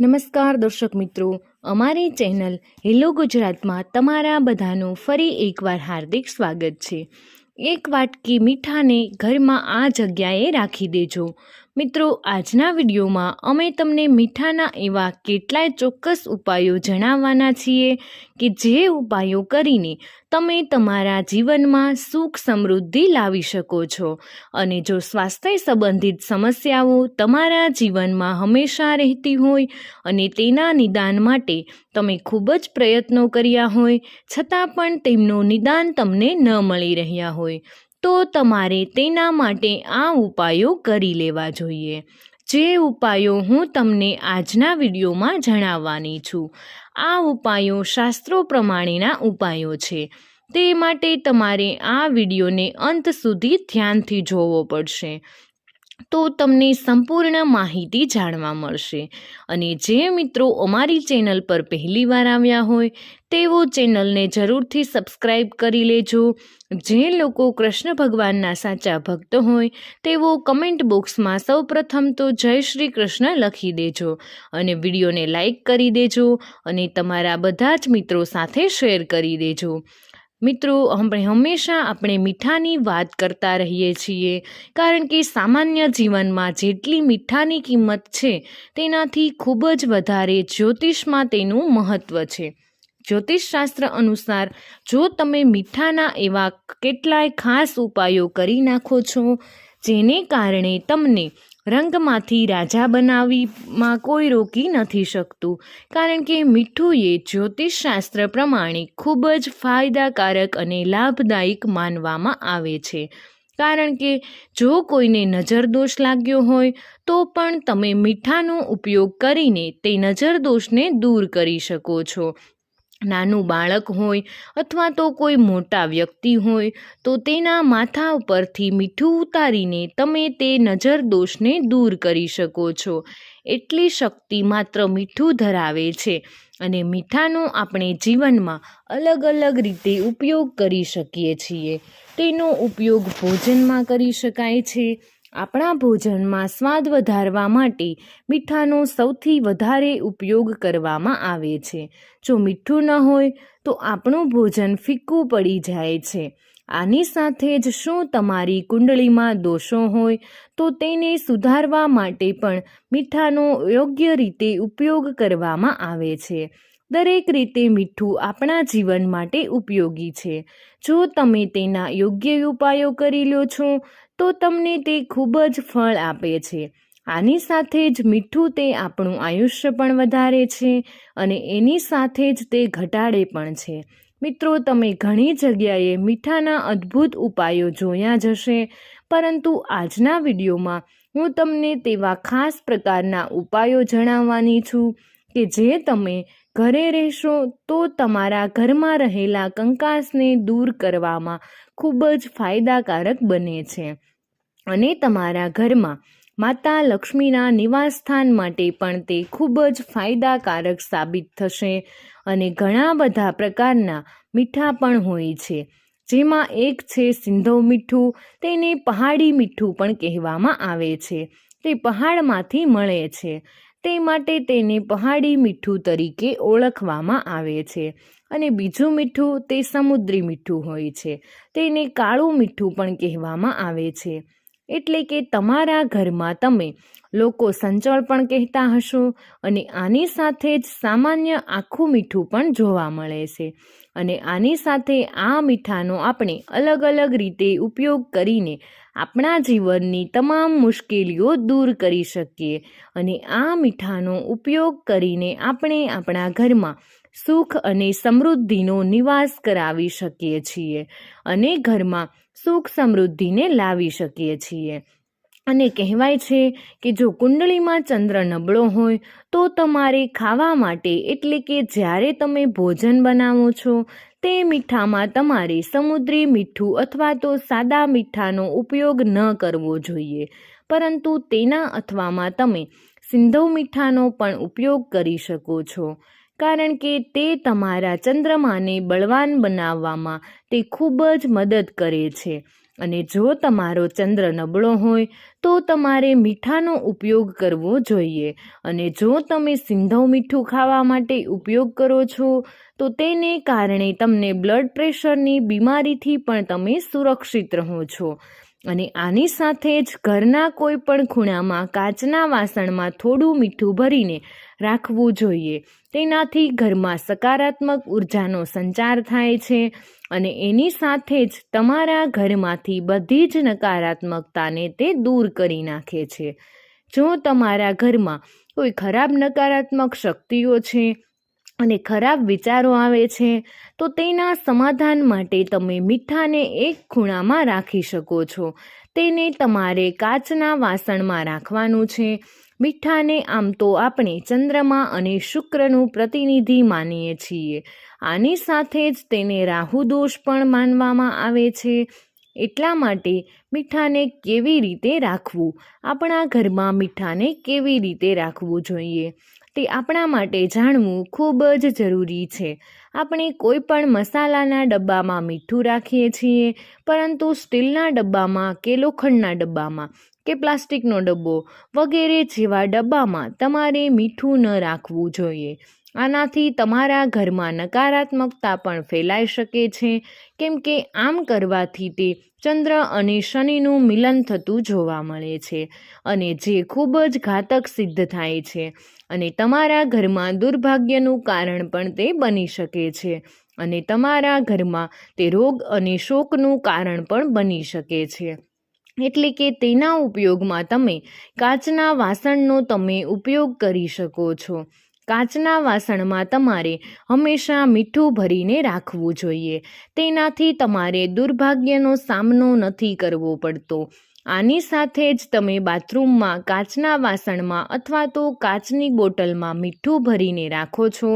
નમસ્કાર દર્શક મિત્રો. અમારી ચેનલ હેલો ગુજરાતમાં તમારા બધાનું ફરી એકવાર હાર્દિક સ્વાગત છે. એક વાટકી મીઠાને ઘરમાં આ જગ્યાએ રાખી દેજો. મિત્રો, આજના વિડીયોમાં અમે તમને મીઠાના એવા કેટલાય ચોક્કસ ઉપાયો જણાવવાના છીએ કે જે ઉપાયો કરીને તમે તમારા જીવનમાં સુખ સમૃદ્ધિ લાવી શકો છો. અને જો સ્વાસ્થ્ય સંબંધિત સમસ્યાઓ તમારા જીવનમાં હંમેશા રહેતી હોય અને તેના નિદાન માટે તમે ખૂબ જ પ્રયત્નો કર્યા હોય, છતાં પણ તેમનું નિદાન તમને ન મળી રહ્યા હોય. તો તમારે તેના માટે આ ઉપાયો કરી લેવા જોઈએ. જે ઉપાયો હું તમને આજના વિડીયોમાં જણાવવાની છું. આ ઉપાયો શાસ્ત્રો પ્રમાણેના ઉપાયો છે. તે માટે તમારે આ વિડીયોને અંત સુધી ધ્યાનથી જોવો પડશે. તો તમને સંપૂર્ણ માહિતી જાણવા મળશે. અને જે મિત્રો અમારી ચેનલ પર પહેલીવાર આવ્યા હોય, તેઓ ચેનલને જરૂરથી સબસ્ક્રાઈબ કરી લેજો. જે લોકો કૃષ્ણ ભગવાનના સાચા ભક્ત હોય, તેઓ કમેન્ટ બોક્સમાં સૌપ્રથમ તો જય શ્રી કૃષ્ણ લખી દેજો અને વિડીયોને લાઈક કરી દેજો અને તમારા બધા જ મિત્રો સાથે શેર કરી દેજો. મિત્રો, આપણે હંમેશા આપણે મીઠાની વાત કરતા રહીએ છીએ, કારણ કે સામાન્ય જીવનમાં જેટલી મીઠાની કિંમત છે, તેનાથી ખૂબ જ વધારે જ્યોતિષમાં તેનું મહત્ત્વ છે. જ્યોતિષશાસ્ત્ર અનુસાર, જો તમે મીઠાના એવા કેટલાય ખાસ ઉપાયો કરી નાખો છો, જેને કારણે તમને રંગમાંથી રાજા બનાવીમાં કોઈ રોકી નથી શકતું. કારણ કે મીઠું એ જ્યોતિષશાસ્ત્ર પ્રમાણે ખૂબ જ ફાયદાકારક અને લાભદાયક માનવામાં આવે છે. કારણ કે જો કોઈને નજરદોષ લાગ્યો હોય, તો પણ તમે મીઠાનો ઉપયોગ કરીને તે નજરદોષને દૂર કરી શકો છો. નાનું બાળક હોય અથવા તો કોઈ મોટા વ્યક્તિ હોય, તો તેના માથા ઉપરથી મીઠું ઉતારીને તમે તે નજર દોષને દૂર કરી શકો છો. એટલી શક્તિ માત્ર મીઠું ધરાવે છે અને મીઠાનો આપણે જીવનમાં અલગ અલગ રીતે ઉપયોગ કરી શકીએ છીએ. તેનો ઉપયોગ ભોજનમાં કરી શકાય છે આપણા ભોજનમાં સ્વાદ વધારવા માટે મીઠાનો સૌથી વધારે ઉપયોગ કરવામાં આવે છે. જો મીઠું ન હોય, તો આપણું ભોજન ફીક્કું પડી જાય છે. આની સાથે જ શું તમારી કુંડળીમાં દોષો હોય, તો તેને સુધારવા માટે પણ મીઠાનો યોગ્ય રીતે ઉપયોગ કરવામાં આવે છે. દરેક રીતે મીઠું આપણા જીવન માટે ઉપયોગી છે. જો તમે તેના યોગ્ય ઉપાયો કરી લો છો તો તમને તે ખૂબ જ ફળ આપે છે. આની સાથે જ મીઠું તે આપણું આયુષ્ય પણ વધારે છે અને એની સાથે જ તે ઘટાડે પણ છે. મિત્રો, તમે ઘણી જગ્યાએ મીઠાના અદ્ભુત ઉપાયો જોયા જશે પરંતુ આજના વિડીયોમાં હું તમને તેવા ખાસ પ્રકારના ઉપાયો જણાવવાની છું. કે જે તમે ઘરે રહેશો તો તમારા ઘરમાં રહેલા કંકાસને દૂર કરવામાં ખૂબ જ ફાયદાકારક બને છે. અને તમારા ઘરમાં માતા લક્ષ્મીના નિવાસસ્થાન માટે પણ તે ખૂબ જ ફાયદાકારક સાબિત થશે અને ઘણા બધા પ્રકારના મીઠા પણ હોય છે. જેમાં એક છે સિંધવ મીઠું, તેને પહાડી મીઠું પણ કહેવામાં આવે છે. તે પહાડમાંથી મળે છે. તે માટે તેને પહાડી મીઠું તરીકે ઓળખવામાં આવે છે. અને બીજું મીઠું તે સમુદ્રી મીઠું હોય છે. તેને કાળું મીઠું પણ કહેવામાં આવે છે. એટલે કે તમારા ઘરમાં તમે લોકો સંચળ પણ કહેતા હશો અને આની સાથે જ સામાન્ય આખું મીઠું પણ જોવા મળે છે. અને આની સાથે આ મીઠાનો આપણે અલગ અલગ રીતે ઉપયોગ કરીને આપણા જીવનની તમામ મુશ્કેલીઓ દૂર કરી શકીએ અને આ મીઠાનો ઉપયોગ કરીને આપણે આપણા ઘરમાં સુખ અને સમૃદ્ધિનો નિવાસ કરાવી શકીએ છીએ અને ઘરમાં સુખ સમૃદ્ધિને લાવી શકીએ છીએ. અને કહેવાય છે કે જો કુંડળીમાં ચંદ્ર નબળો હોય, તો તમારે ખાવા માટે, એટલે કે જ્યારે તમે ભોજન બનાવો છો, તે મીઠામાં તમારે સમુદ્રી મીઠું અથવા તો સાદા મીઠાનો ઉપયોગ ન કરવો જોઈએ. પરંતુ તેના અથવામાં તમે સિંધવ મીઠાનો પણ ઉપયોગ કરી શકો છો. કારણ કે તે તમારા ચંદ્રમાને બળવાન બનાવવામાં તે ખૂબ જ મદદ કરે છે. અને જો તમારો ચંદ્ર નબળો હોય, તો તમારે મીઠાનો ઉપયોગ કરવો જોઈએ. અને જો તમે સિંધવ મીઠું ખાવા માટે ઉપયોગ કરો છો, તો તેને કારણે તમને બ્લડ પ્રેશરની બીમારીથી પણ તમે સુરક્ષિત રહો છો. અને આની સાથે જ ઘરના કોઈ પણ ખૂણામાં કાચના વાસણમાં થોડું મીઠું ભરીને રાખવું જોઈએ. તેનાથી ઘરમાં સકારાત્મક ઉર્જાનો સંચાર થાય છે અને એની સાથે જ તમારા ઘરમાંથી બધી જ નકારાત્મકતાને તે દૂર કરી નાખે છે. જો તમારા ઘરમાં કોઈ ખરાબ નકારાત્મક શક્તિઓ છે અને ખરાબ વિચારો આવે છે, તો તેના સમાધાન માટે તમે મીઠાને એક ખૂણામાં રાખી શકો છો. તેને તમારે કાચના વાસણમાં રાખવાનું છે. મીઠાને આમ તો આપણે ચંદ્રમા અને શુક્રનું પ્રતિનિધિ માનીએ છીએ. આની સાથે જ તેને રાહુ દોષ પણ માનવામાં આવે છે. એટલા માટે મીઠાને કેવી રીતે રાખવું? આપણા ઘરમાં મીઠાને કેવી રીતે રાખવું જોઈએ? તે આપણા માટે જાણવું ખૂબ જ જરૂરી છે. આપણે કોઈ પણ મસાલાના ડબ્બામાં મીઠું રાખીએ છીએ, પરંતુ સ્ટીલના ડબ્બામાં કે લોખંડના ડબ્બામાં કે પ્લાસ્ટિકનો ડબ્બો વગેરે જેવા ડબ્બામાં તમારે મીઠું ન રાખવું જોઈએ. આનાથી તમારા ઘરમાં નકારાત્મકતા પણ ફેલાઈ શકે છે. કેમ કે આમ કરવાથી તે ચંદ્ર અને શનિનું મિલન થતું જોવા મળે છે અને જે ખૂબ જ ઘાતક સિદ્ધ થાય છે અને તમારા ઘરમાં દુર્ભાગ્યનું કારણ પણ તે બની શકે છે અને તમારા ઘરમાં તે રોગ અને શોકનું કારણ પણ બની શકે છે. એટલે કે તેના ઉપયોગમાં તમે કાચના વાસણનો તમે ઉપયોગ કરી શકો છો. કાચના વાસણમાં તમારે હંમેશા મીઠું ભરીને રાખવું જોઈએ. તેનાથી તમારે દુર્ભાગ્યનો સામનો નથી કરવો પડતો. આની સાથે જ તમે બાથરૂમમાં કાચના વાસણમાં અથવા તો કાચની બોટલમાં મીઠું ભરીને રાખો છો,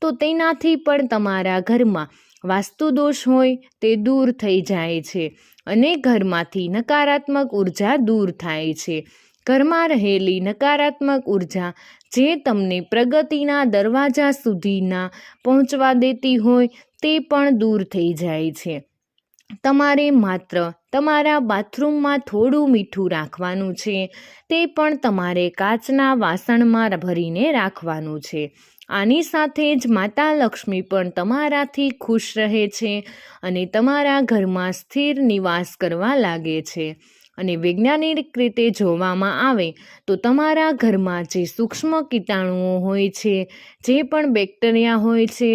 તો તેનાથી પણ તમારા ઘરમાં વાસ્તુદોષ હોય તે દૂર થઈ જાય છે અને ઘરમાંથી નકારાત્મક ઊર્જા દૂર થાય છે. ઘરમાં રહેલી નકારાત્મક ઊર્જા જે તમને પ્રગતિના દરવાજા સુધીના પહોંચવા દેતી હોય તે પણ દૂર થઈ જાય છે. તમારે માત્ર તમારા બાથરૂમમાં થોડું મીઠું રાખવાનું છે, તે પણ તમારે કાચના વાસણમાં ભરીને રાખવાનું છે. આની સાથે જ માતા લક્ષ્મી પણ તમારાથી ખુશ રહે છે અને તમારા ઘરમાં સ્થિર નિવાસ કરવા લાગે છે. અને વૈજ્ઞાનિક રીતે જોવામાં આવે તો તમારા ઘરમાં જે સૂક્ષ્મ કીટાણુઓ હોય છે, જે પણ બેક્ટેરિયા હોય છે,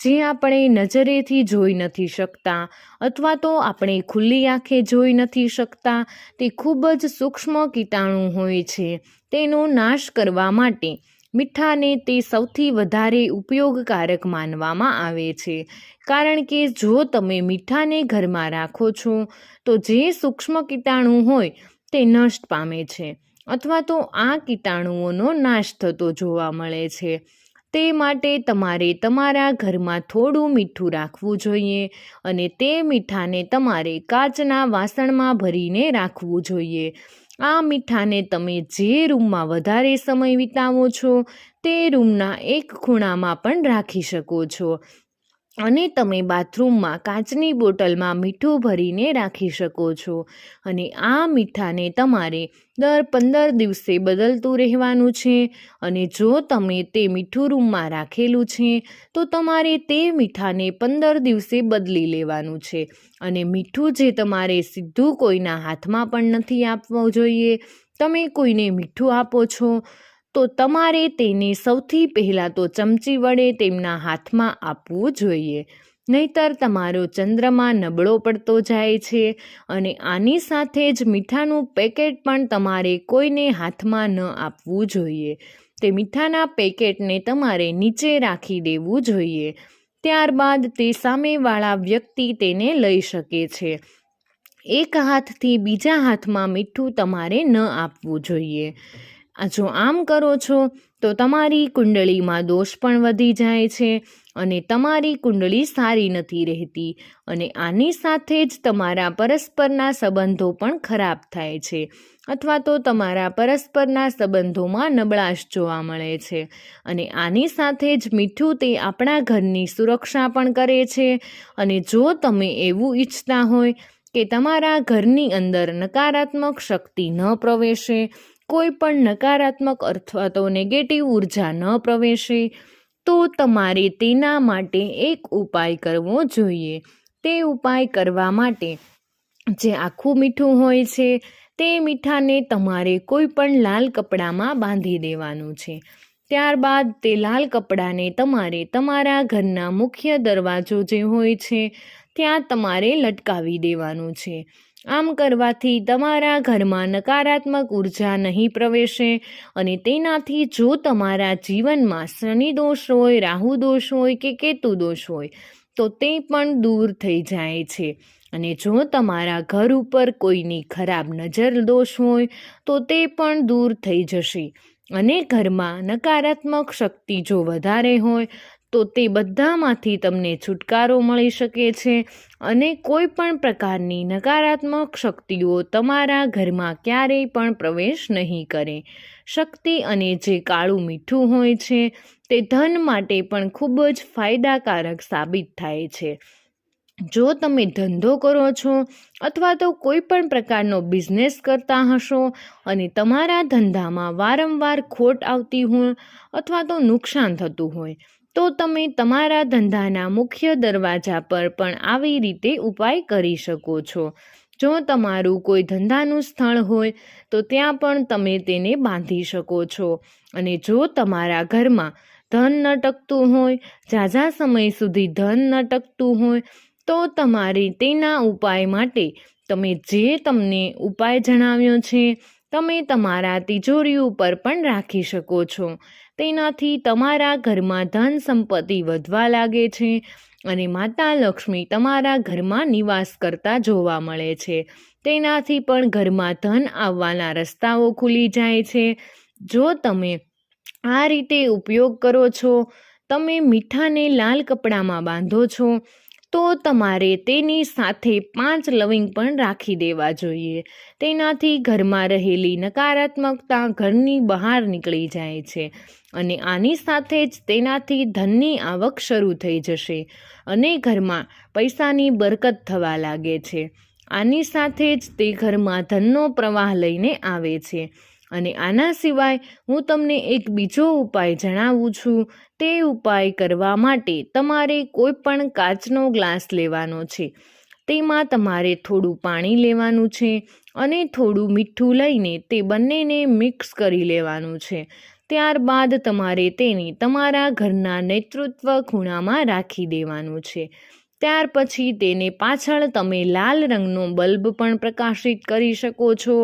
જે આપણે નજરેથી જોઈ નથી શકતા અથવા તો આપણે ખુલ્લી આંખે જોઈ નથી શકતા, તે ખૂબ જ સૂક્ષ્મ કીટાણુ હોય છે, તેનો નાશ કરવા માટે મીઠાને તે સૌથી વધારે ઉપયોગકારક માનવામાં આવે છે. કારણ કે જો તમે મીઠાને ઘરમાં રાખો છો, તો જે સૂક્ષ્મ કીટાણુ હોય તે નષ્ટ પામે છે, અથવા તો આ કીટાણુઓનો નાશ થતો જોવા મળે છે. તે માટે તમારે તમારા ઘરમાં થોડું મીઠું રાખવું જોઈએ અને તે મીઠાને તમારે કાચના વાસણમાં ભરીને રાખવું જોઈએ. આ મીઠાને તમે જે રૂમમાં વધારે સમય વિતાવો છો, તે રૂમના એક ખૂણામાં પણ રાખી શકો છો. અને તમે બાથરૂમમાં કાચની બોટલમાં મીઠું ભરીને રાખી શકો છો. અને આ મીઠાને તમારે દર પંદર દિવસે બદલતું રહેવાનું છે. અને જો તમે તે મીઠું રૂમમાં રાખેલું છે, તો તમારે તે મીઠાને પંદર દિવસે બદલી લેવાનું છે. અને મીઠું જે તમારે સીધું કોઈના હાથમાં પણ નથી આપવું જોઈએ. તમે કોઈને મીઠું આપો છો તો તમારે તેને સૌથી પહેલાં તો ચમચી વડે તેમના હાથમાં આપવું જોઈએ. નહીતર તમારો ચંદ્રમાં નબળો પડતો જાય છે અને આની સાથે જ મીઠાનું પેકેટ પણ તમારે કોઈને હાથમાં ન આપવું જોઈએ. તે મીઠાના પેકેટને તમારે નીચે રાખી દેવું જોઈએ. ત્યારબાદ તે સામેવાળા વ્યક્તિ તેને લઈ શકે છે. એક હાથથી બીજા હાથમાં મીઠું તમારે ન આપવું જોઈએ. જો આમ કરો છો, તો તમારી કુંડળીમાં દોષ પણ વધી જાય છે અને તમારી કુંડળી સારી નથી રહેતી અને આની સાથે જ તમારા પરસ્પરના સંબંધો પણ ખરાબ થાય છે અથવા તો તમારા પરસ્પરના સંબંધોમાં નબળાશ જોવા મળે છે અને આની સાથે જ મીઠું તે આપણા ઘરની સુરક્ષા પણ કરે છે અને જો તમે એવું ઈચ્છતા હોય કે તમારા ઘરની અંદર નકારાત્મક શક્તિ ન પ્રવેશે કોઈ પણ નકારાત્મક અથવા તો નેગેટિવ ઊર્જા ન પ્રવેશે, તો તમારે તેના માટે એક ઉપાય કરવો જોઈએ. તે ઉપાય કરવા માટે જે આખું મીઠું હોય છે, તે મીઠાને તમારે કોઈ પણ લાલ કપડામાં બાંધી દેવાનું છે. ત્યારબાદ તે લાલ કપડાને તમારે તમારા ઘરના મુખ્ય દરવાજો જે હોય છે, ત્યાં તમારે લટકાવી દેવાનું છે. આમ કરવાથી તમારા ઘરમાં નકારાત્મક ઊર્જા નહીં પ્રવેશે અને તેનાથી જો તમારા જીવનમાં શનિ દોષ હોય, રાહુ દોષ હોય કે કેતુ દોષ હોય, તો તે પણ દૂર થઈ જાય છે. અને જો તમારા ઘર ઉપર કોઈની ખરાબ નજર દોષ હોય, તો તે પણ દૂર થઈ જશે. અને ઘરમાં નકારાત્મક શક્તિ જો વધારે હોય તો તે બધામાંથી તમને છુટકારો મળી શકે છે અને કોઈ પણ પ્રકારની નકારાત્મક શક્તિઓ તમારા ઘરમાં ક્યારેય પણ પ્રવેશ નહીં કરે. શક્તિ અને જે કાળું મીઠું હોય છે તે ધન માટે પણ ખૂબ જ ફાયદાકારક સાબિત થાય છે. જો તમે ધંધો કરો છો અથવા તો કોઈ પણ પ્રકારનો બિઝનેસ કરતા હશો અને તમારા ધંધામાં વારંવાર ખોટ આવતી હોય અથવા તો નુકસાન થતું હોય તો તમે તમારા ધંધાના મુખ્ય દરવાજા પર પણ આવી રીતે ઉપાય કરી શકો છો. જો તમારું કોઈ ધંધાનું સ્થળ હોય, તો ત્યાં પણ તમે તેને બાંધી શકો છો. અને જો તમારા ઘરમાં ધન ન ટકતું હોય, ઝાઝા સમય સુધી ધન ન ટકતું હોય, તો તમારે તેના ઉપાય માટે તમે જે તમને ઉપાય જણાવ્યો છે, તમે તમારા તિજોરી ઉપર પણ રાખી શકો છો. તેનાથી તમારા ઘરમાં ધન સંપત્તિ વધવા લાગે છે અને માતા લક્ષ્મી તમારા ઘરમાં નિવાસ કરતા જોવા મળે છે. તેનાથી પણ ઘરમાં ધન આવવાના રસ્તાઓ ખુલી જાય છે. જો તમે આ રીતે ઉપયોગ કરો છો, તમે મીઠાને લાલ કપડામાં બાંધો છો તો તમારે તેની સાથે પાંચ લવિંગ પણ રાખી દેવા જોઈએ. તેનાથી ઘરમાં રહેલી નકારાત્મકતા ઘરની બહાર નીકળી જાય છે અને આની સાથે જ તેનાથી ધનની આવક શરૂ થઈ જશે અને ઘરમાં પૈસાની બરકત થવા લાગે છે. આની સાથે જ તે ઘરમાં ધનનો પ્રવાહ લઈને આવે છે. અને આના સિવાય હું તમને એક બીજો ઉપાય જણાવું છું. તે ઉપાય કરવા માટે તમારે કોઈ પણ કાચનો ગ્લાસ લેવાનો છે. તેમાં તમારે થોડું પાણી લેવાનું છે અને થોડું મીઠું લઈને તે બંનેને મિક્સ કરી લેવાનું છે. ત્યારબાદ તમારે તેને તમારા ઘરના નેતૃત્વ ખૂણામાં રાખી દેવાનું છે. ત્યાર પછી તેને પાછળ તમે લાલ રંગનો બલ્બ પણ પ્રકાશિત કરી શકો છો.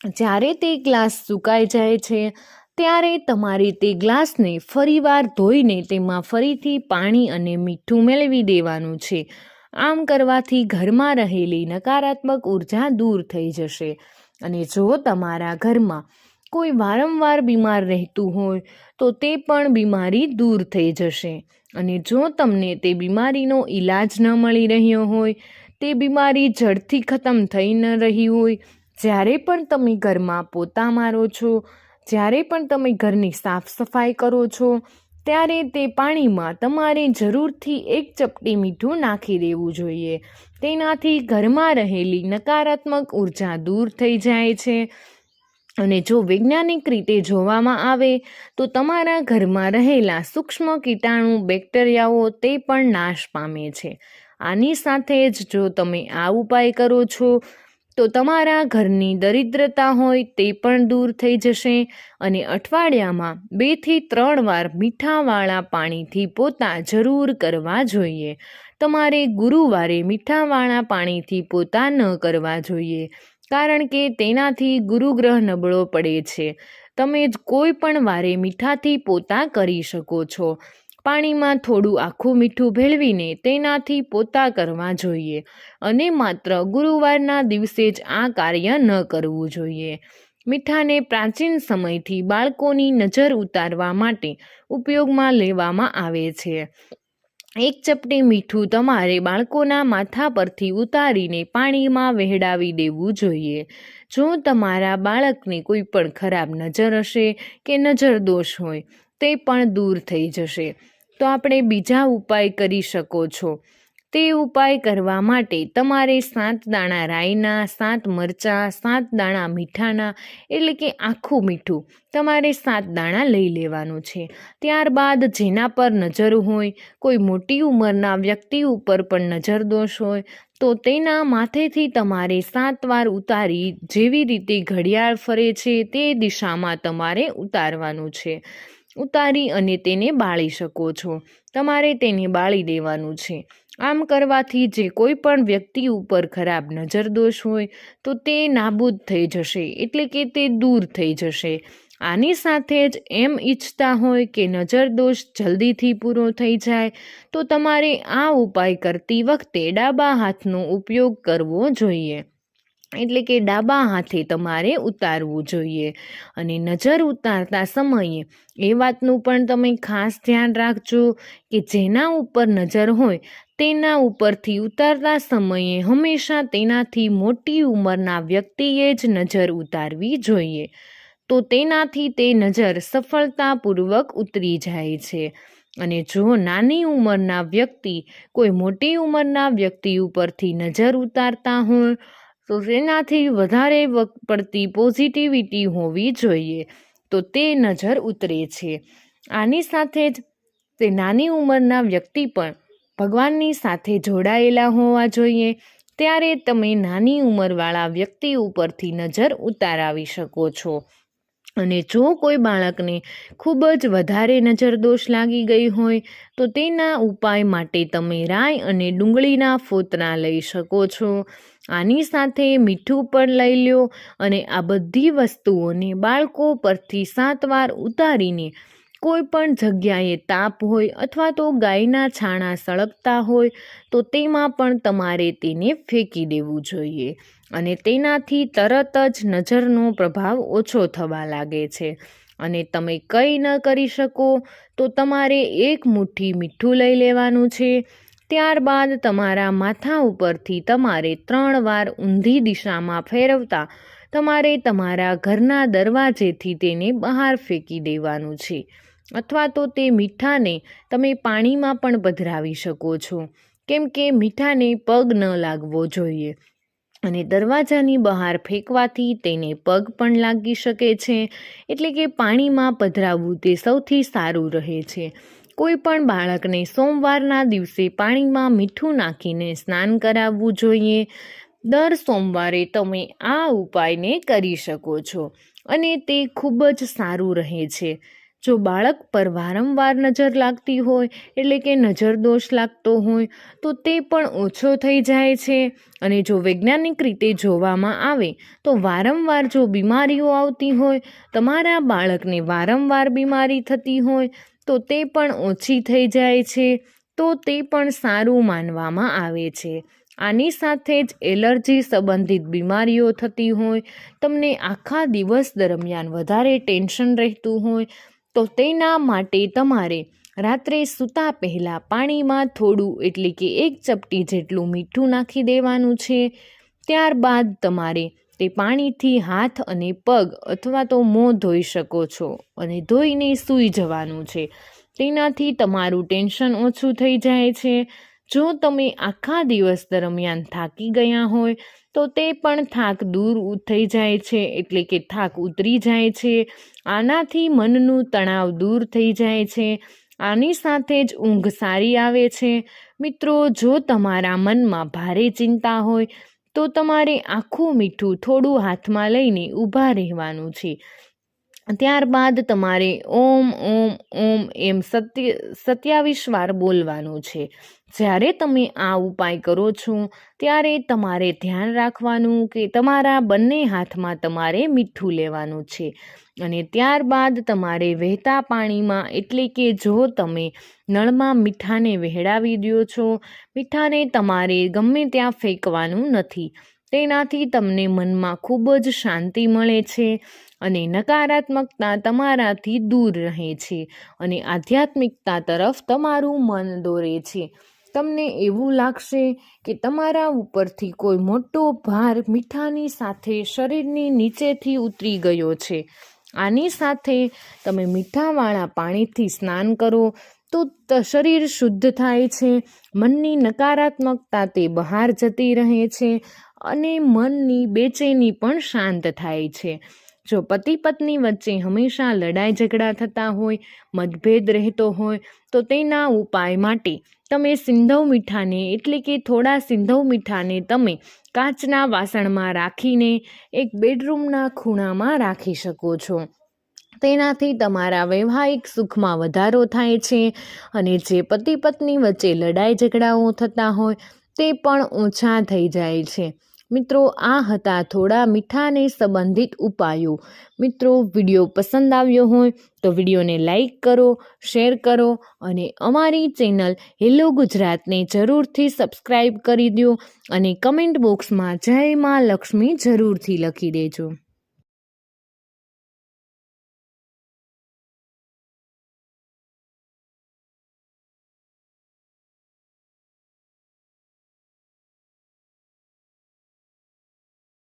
જ્યારે તે ગ્લાસ સુકાઈ જાય છે, ત્યારે તમારે તે ગ્લાસને ફરીવાર ધોઈને તેમાં ફરીથી પાણી અને મીઠું મેળવી દેવાનું છે. આમ કરવાથી ઘરમાં રહેલી નકારાત્મક ઊર્જા દૂર થઈ જશે અને જો તમારા ઘરમાં કોઈ વારંવાર બીમાર રહેતું હોય, તો તે પણ બીમારી દૂર થઈ જશે. અને જો તમને તે બીમારીનો ઈલાજ ન મળી રહ્યો હોય, તે બીમારી ઝડપથી ખતમ થઈ ન રહી હોય જ્યારે પણ તમે ઘરમાં પોતા મારો છો, જ્યારે પણ તમે ઘરની સાફ સફાઈ કરો છો, ત્યારે તે પાણીમાં તમારે જરૂરથી એક ચપટી મીઠું નાખી દેવું જોઈએ. તેનાથી ઘરમાં રહેલી નકારાત્મક ઊર્જા દૂર થઈ જાય છે. અને જો વૈજ્ઞાનિક રીતે જોવામાં આવે, તો તમારા ઘરમાં રહેલા સૂક્ષ્મ કીટાણુ, બેક્ટેરિયાઓ તે પણ નાશ પામે છે. આની સાથે જ જો તમે આ ઉપાય કરો છો તો તમારા ઘરની દરિદ્રતા હોય તે પણ દૂર થઈ જશે અને અઠવાડિયામાં બેથી ત્રણ વાર મીઠાવાળા પાણીથી પોતા જરૂર કરવા જોઈએ. તમારે ગુરુવારે મીઠાવાળા પાણીથી પોતા ન કરવા જોઈએ, કારણ કે તેનાથી ગુરુગ્રહ નબળો પડે છે. તમે જ કોઈ પણ વારે મીઠાથી પોતા કરી શકો છો. પાણીમાં થોડું આખું મીઠું ભેળવીને તેનાથી પોતા કરવા જોઈએ અને માત્ર ગુરુવારના દિવસે જ આ કાર્ય ન કરવું જોઈએ. મીઠાને પ્રાચીન સમયથી બાળકોની નજર ઉતારવા માટે ઉપયોગમાં લેવામાં આવે છે. એક ચપટી મીઠું તમારે બાળકોના માથા પરથી ઉતારીને પાણીમાં વહેડાવી દેવું જોઈએ. જો તમારા બાળકને કોઈ પણ ખરાબ નજર હશે કે નજર દોષ હોય તે પણ દૂર થઈ જશે. તો આપણે બીજા ઉપાય કરી શકો છો. તે ઉપાય કરવા માટે તમારે સાત દાણા રાઈના, સાત મરચાં, સાત દાણા મીઠાના, એટલે કે આખું મીઠું તમારે સાત દાણા લઈ લેવાનું છે. ત્યારબાદ જેના પર નજર હોય, કોઈ મોટી ઉંમરના વ્યક્તિ ઉપર પણ નજર દોષ હોય, તો તેના માથેથી તમારે સાત વાર ઉતારી જેવી રીતે ઘડિયાળ ફરે છે તે દિશામાં તમારે ઉતારવાનું છે. ઉતારી અને તેને બાળી શકો છો. તમારે તેને બાળી દેવાનું છે. આમ કરવાથી જે કોઈ પણ વ્યક્તિ ઉપર ખરાબ નજરદોષ હોય, તો તે નાબૂદ થઈ જશે, એટલે કે તે દૂર થઈ જશે. આની સાથે જ એમ ઈચ્છતા હોય કે નજરદોષ જલ્દીથી પૂરો થઈ જાય, તો તમારે આ ઉપાય કરતી વખતે ડાબા હાથનો ઉપયોગ કરવો જોઈએ. એટલે કે ડાબા હાથે તમારે ઉતારવું જોઈએ અને નજર ઉતારતા સમયે એ વાતનું પણ તમે ખાસ ધ્યાન રાખજો કે જેના ઉપર નજર હોય તેના ઉપરથી ઉતારતા સમયે હંમેશા તેનાથી મોટી ઉંમરના વ્યક્તિએ જ નજર ઉતારવી જોઈએ. તો તેનાથી તે નજર સફળતાપૂર્વક ઉતરી જાય છે અને જો નાની ઉંમરના વ્યક્તિ કોઈ મોટી ઉંમરના વ્યક્તિ ઉપરથી નજર ઉતારતા હોય તો તેનાથી વધારે પડતી પોઝિટિવિટી હોવી જોઈએ, તો તે નજર ઉતરે છે. આની સાથે જ તે નાની ઉંમરના વ્યક્તિ પણ ભગવાનની સાથે જોડાયેલા હોવા જોઈએ, ત્યારે તમે નાની ઉંમરવાળા વ્યક્તિ ઉપરથી નજર ઉતારાવી શકો છો. અને જો કોઈ બાળકને ખૂબ જ વધારે નજર દોષ લાગી ગઈ હોય, તો તેના ઉપાય માટે તમે રાઈ અને ડુંગળીના ફોતરા લઈ શકો છો. આની સાથે મીઠું પણ લઈ લ્યો અને આ બધી વસ્તુઓને બાળકો પરથી સાત વાર ઉતારીને કોઈ પણ જગ્યાએ તાપ હોય અથવા તો ગાયના છાણા સળગતા હોય, તો તેમાં પણ તમારે તેને ફેંકી દેવું જોઈએ અને તેનાથી તરત જ નજરનો પ્રભાવ ઓછો થવા લાગે છે. અને તમે કંઈ ન કરી શકો, તો તમારે એક મુઠ્ઠી મીઠું લઈ લેવાનું છે. ત્યારબાદ તમારા માથા ઉપરથી તમારે ત્રણ વાર ઊંધી દિશામાં ફેરવતા તમારે તમારા ઘરના દરવાજેથી તેને બહાર ફેંકી દેવાનું છે. અથવા તો તે મીઠાને તમે પાણીમાં પણ પધરાવી શકો છો. કેમ કે મીઠાને પગ ન લાગવો જોઈએ. અને દરવાજાની બહાર ફેંકવાથી તેને પગ પણ લાગી શકે છે. એટલે કે પાણીમાં પધરાવવું તે સૌથી સારું રહે છે. કોઈ પણ બાળકને સોમવારના દિવસે પાણીમાં મીઠું નાખીને સ્નાન કરાવવું જોઈએ. દર સોમવારે તમે આ ઉપાયને કરી શકો છો. અને તે ખૂબ જ સારું રહે છે. જો બાળક પર વારંવાર નજર લાગતી હોય, એટલે કે નજર દોષ લાગતો હોય, તો તે પણ ઓછો થઈ જાય છે. અને જો વૈજ્ઞાનિક રીતે જોવામાં આવે, તો વારંવાર જો બીમારીઓ આવતી હોય, તમારા બાળકને વારંવાર બીમારી થતી હોય, તો તે પણ ઓછી થઈ જાય છે. તો તે પણ સારું માનવામાં આવે છે. આની સાથે જ એલર્જી સંબંધિત બીમારીઓ થતી હોય, તમને આખા દિવસ દરમિયાન વધારે ટેન્શન રહેતું હોય તો તેના માટે તમારે રાત્રે સૂતા પહેલાં પાણીમાં થોડું, એટલે કે એક ચપટી જેટલું મીઠું નાખી દેવાનું છે. ત્યારબાદ તમારે તે પાણીથી હાથ અને પગ અથવા તો મોં ધોઈ શકો છો અને ધોઈને સૂઈ જવાનું છે. તેનાથી તમારું ટેન્શન ઓછું થઈ જાય છે. જો તમે આખા દિવસ દરમિયાન થાકી ગયા હોય, તો તે પણ થાક દૂર થઈ જાય છે, એટલે કે થાક ઉતરી જાય છે. આનાથી મનનું તણાવ દૂર થઈ જાય છે. આની સાથે જ ઊંઘ સારી આવે છે. મિત્રો, જો તમારા મનમાં ભારે ચિંતા હોય, તો તમારે આખું મીઠું થોડું હાથમાં લઈને ઊભા રહેવાનું છે. ત્યારબાદ તમારે ઓમ ઓમ ઓમ એમ સત્ય, સત્યાવીસ વાર બોલવાનું છે. જ્યારે તમે આ ઉપાય કરો છો, ત્યારે તમારે ધ્યાન રાખવાનું કે તમારા બંને હાથમાં તમારે મીઠું લેવાનું છે. અને ત્યારબાદ તમારે વહેતા પાણીમાં, એટલે કે જો તમે નળમાં મીઠાને વહેડાવી દો છો, મીઠાને તમારે ગમે ત્યાં ફેંકવાનું નથી. તેનાથી તમને મનમાં ખૂબ જ શાંતિ મળે છે. અને નકારાત્મકતા તમારાથી દૂર રહે છે અને આધ્યાત્મિકતા તરફ તમારું મન દોરે છે. તમને એવું લાગશે કે તમારા ઉપરથી કોઈ મોટો ભાર મીઠાની સાથે શરીરની નીચેથી ઉતરી ગયો છે. આની સાથે તમે મીઠાવાળા પાણીથી સ્નાન કરો તો શરીર શુદ્ધ થાય છે, મનની નકારાત્મકતા તે બહાર જતી રહે છે અને મનની બેચેની પણ શાંત થાય છે. જો પતિ પત્ની વચ્ચે હંમેશા લડાઈ ઝઘડા થતા હોય, મતભેદ રહેતો હોય, તો તેના ઉપાય માટે તમે સિંધવ મીઠાને એટલે કે થોડા સિંધવ મીઠાને તમે કાચના વાસણમાં રાખીને એક બેડરૂમના ખૂણામાં રાખી શકો છો. તેનાથી તમારા વૈવાહિક સુખમાં વધારો થાય છે અને જે પતિ પત્ની વચ્ચે લડાઈ ઝઘડાઓ થતા હોય, તે પણ ઓછા થઈ જાય છે. મિત્રો, આ હતા થોડા મીઠાને સંબંધિત ઉપાયો. મિત્રો, વીડિયો પસંદ આવ્યો હોય તો વિડીયોને લાઈક કરો, શેર કરો અને અમારી ચેનલ હેલો ગુજરાતને જરૂરથી સબસ્ક્રાઈબ કરી દો અને કમેન્ટ બોક્સમાં જય માં લક્ષ્મી જરૂરથી લખી દેજો.